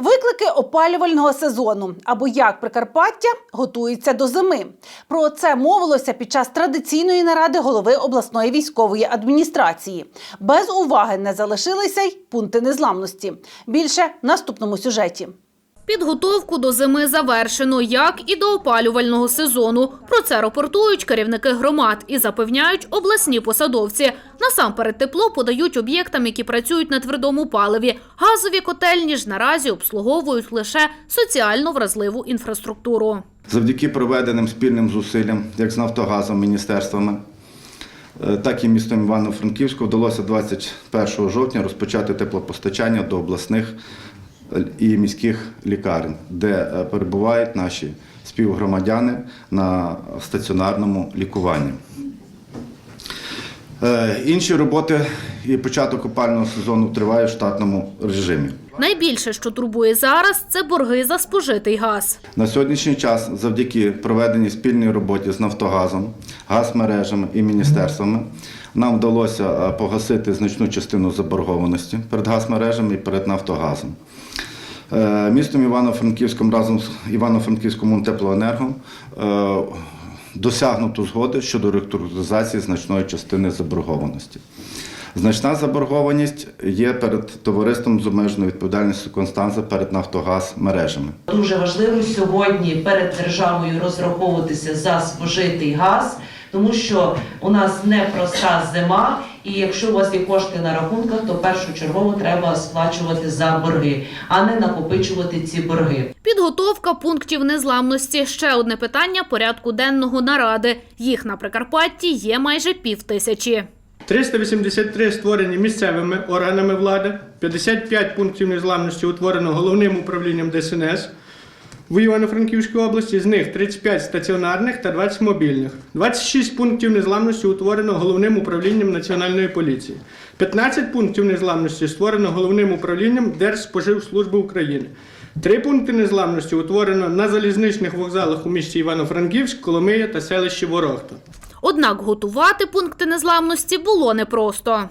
Виклики опалювального сезону або як Прикарпаття готується до зими. Про це мовилося під час традиційної наради голови обласної військової адміністрації. Без уваги не залишилися й пункти незламності. Більше в наступному сюжеті. Підготовку до зими завершено, як і до опалювального сезону. Про це рапортують керівники громад і запевняють обласні посадовці. Насамперед тепло подають об'єктам, які працюють на твердому паливі. Газові котельні ж наразі обслуговують лише соціально вразливу інфраструктуру. Завдяки проведеним спільним зусиллям, як з Нафтогазом, міністерствами, е, так і містом Івано-Франківську вдалося 21 жовтня розпочати теплопостачання до обласних і міських лікарень, де е, перебувають наші співгромадяни на стаціонарному лікуванні. Е, Інші роботи і початок опального сезону триває в штатному режимі. Найбільше, що турбує зараз, це борги за спожитий газ. На сьогоднішній час, завдяки проведеній спільній роботі з Нафтогазом, газмережами і міністерствами, нам вдалося е, погасити значну частину заборгованості перед газмережами і перед Нафтогазом. Е, Містом Івано-Франківським разом з Івано-Франківським теплоенерго е, досягнуто згоди щодо реструктуризації значної частини заборгованості. Значна заборгованість є перед товариством з обмеженою відповідальністю Констанца перед Нафтогаз мережами. Дуже важливо сьогодні перед державою розраховуватися за спожитий газ, тому що у нас непроста зима, і якщо у вас є кошти на рахунках, то першочергово треба сплачувати за борги, а не накопичувати ці борги. Підготовка пунктів незламності ще одне питання порядку денного наради. Їх на Прикарпатті є майже пів тисячі. 383 створені місцевими органами влади, 55 пунктів незламності утворено головним управлінням ДСНС в Івано-Франківській області, з них 35 стаціонарних та 20 мобільних. 26 пунктів незламності утворено головним управлінням Національної поліції. 15 пунктів незламності створено головним управлінням Держспоживслужби України. Три пункти незламності утворено на залізничних вокзалах у місті Івано-Франківськ, Коломия та селищі Ворохта. Однак готувати пункти незламності було непросто.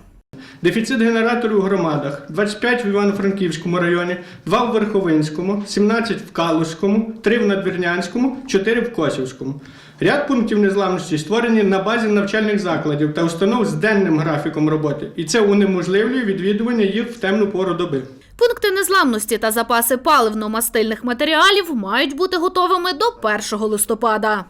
Дефіцит генераторів у громадах 25 в Івано-Франківському районі, 2 в Верховинському, 17 в Калузькому, 3 в Надвірнянському, 4 в Косівському. Ряд пунктів незламності створені на базі навчальних закладів та установ з денним графіком роботи, і це унеможливлює відвідування їх в темну пору доби. Пункти незламності та запаси паливно-мастильних матеріалів мають бути готовими до 1 листопада.